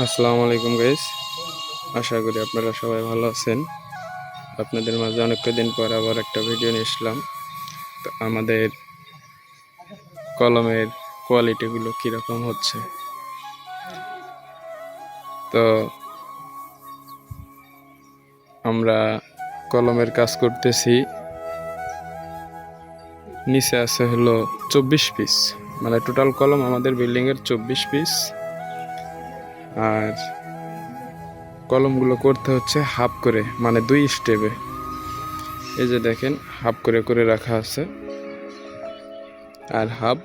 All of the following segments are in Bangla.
আসসালামু আলাইকুম গাইস আশা করি আপনারা সবাই ভালো আছেন। আপনাদের মাঝে অনেক দিন পর আবার একটা ভিডিও নিয়ে এসলাম তো আমাদের কলমের কোয়ালিটিগুলো কীরকম হচ্ছে? তো আমরা কলমের কাজ করতেছি। নিচে আছে হলো চব্বিশ পিস মানে টোটাল কলম আমাদের বিল্ডিংয়ের চব্বিশ পিস আর কলমগুলো করতে হচ্ছে হাফ করে মানে দুই স্টেপে এই যে দেখেন, হাফ করে করে রাখা আছে। আর হাফ,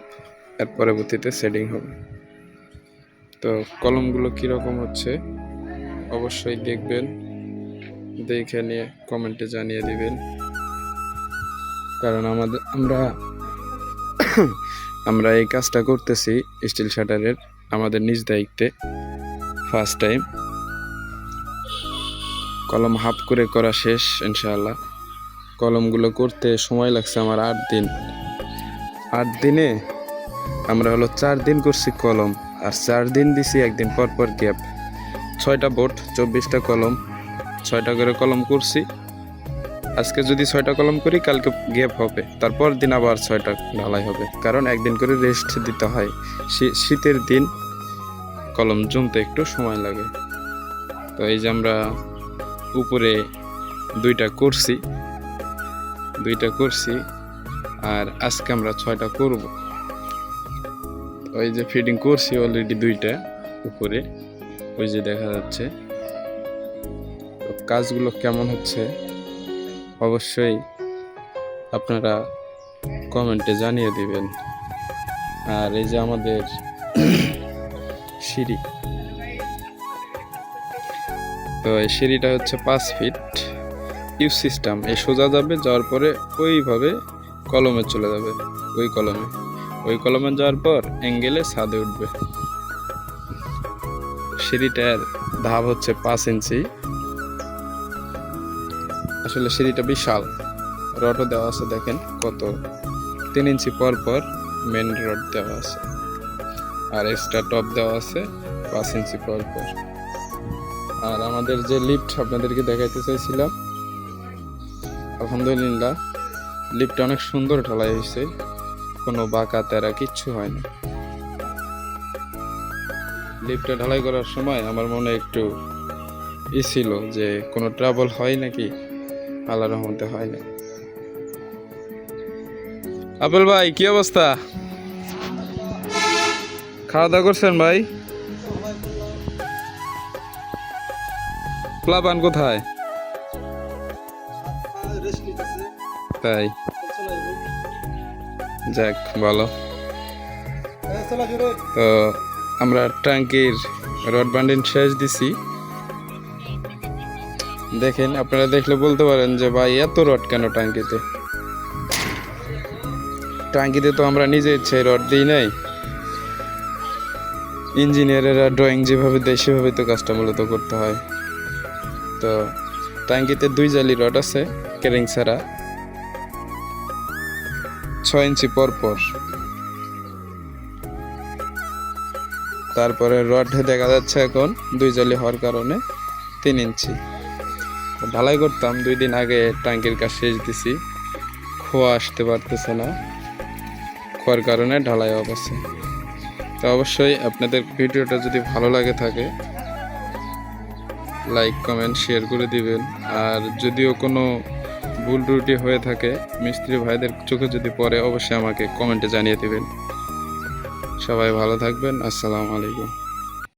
এর পরবর্তীতে সেটিং হবে। তো কলমগুলো কীরকম হচ্ছে, অবশ্যই দেখবেন। দেখে নিয়ে কমেন্টে জানিয়ে দিবেন। কারণ আমাদের, আমরা আমরা এই কাজটা করতেছি স্টিল শাটারের আমাদের নিজ দায়িত্বে। ফার্স্ট টাইম কলম হাফ করে করা শেষ, ইনশাআল্লাহ। কলমগুলো করতে সময় লাগছে আমার আট দিন। আট দিনে আমরা হলো চার দিন করছি কলম, আর চার দিন দিছি একদিন পর পর গ্যাপ। ছয়টা বোট চব্বিশটা কলম, ছয়টা করে কলম করছি। আজকে যদি ছয়টা কলম করি, কালকে গ্যাপ হবে। তারপর দিন আবার ছয়টা ঢালাই হবে। কারণ একদিন করে রেস্ট দিতে হয়। শীতের দিন কলম জমতে একটু সময় লাগে। তো এই যে আমরা উপরে দুইটা করছি দুইটা করছি, আর আজকে আমরা ছয়টা করব। ওই যে ফিটিং করছি অলরেডি দুইটা উপরে, ওই যে দেখা যাচ্ছে। তো কাজগুলো কেমন হচ্ছে? অবশ্যই আপনারা কমেন্টে জানিয়ে দিবেন। আর এই যে আমাদের সিঁড়ি। তো এই সিঁড়িটা হচ্ছে পাঁচ ফিট। ইউ সিস্টেম এই সোজা যাবে, যাওয়ার পরে ওইভাবে কলমে চলে যাবে, ওই কলমে। ওই কলমে যাওয়ার পর অ্যাঙ্গেলে ছাদে উঠবে। সিঁড়িটার ধাপ হচ্ছে পাঁচ ইঞ্চি। আসলে সিঁড়িটা বিশাল। রডও দেওয়া আছে, দেখেন কত। তিন ইঞ্চি পর পর মেন রড দেওয়া আছে। আর এক্সট্রা টপ দেওয়া আছে পাঁচ ইঞ্চি পর পর আর আমাদের যে লিফট আপনাদেরকে দেখাইতে চাইছিলাম, আলহামদুলিল্লাহ লিফট অনেক সুন্দর ঢালাই হয়েছে কোনো বাঁকা তেরা কিচ্ছু হয়নি। লিফটে ঢালাই করার সময় আমার মনে একটু ই ছিল যে কোনো ট্রাবল হয় নাকি? আল্লাহ রহমতে হয় না আপেল ভাই, কি অবস্থা? খাওয়া দাওয়া করছেন ভাই? প্লাবান কোথায়? তাই। যাক, ভালো। তো আমরা ট্যাঙ্কির রড বান্ডিন শেষ দিছি। দেখেন, আপনারা দেখলে বলতে পারেন যে ভাই, এত রড কেন ট্যাঙ্কিতে? ট্যাঙ্কিতে তো আমরা নিজে ইচ্ছে রড দিই নাই। ইঞ্জিনিয়ারেরা ড্রয়িং যেভাবে দেয় সেভাবে তো কাজটা মূলত করতে হয়। তো ট্যাঙ্কিতে দুই জালি রড আছে কেরিং ছাড়া। ছয় ইঞ্চি পর পর। তারপরে রড দেখা যাচ্ছে এখন দুই জালি হওয়ার কারণে তিন ইঞ্চি। ঢালাই করতাম, দুই দিন আগে ট্যাঙ্কির কাজ শেষ দিছি। খোয়া আসতে পারতেছে না। খোয়ার কারণে ঢালাই অবস্থা তো অবশ্যই আপনাদের ভিডিওটা যদি ভালো লাগে থাকে লাইক কমেন্ট শেয়ার করে দিবেন। আর যদিও কোনো ভুল ত্রুটি হয়ে থাকে, মিস্ত্রি ভাইদের চোখে যদি পড়ে, অবশ্যই আমাকে কমেন্টে জানিয়ে দিবেন। সবাই ভালো থাকবেন, আসসালামু আলাইকুম।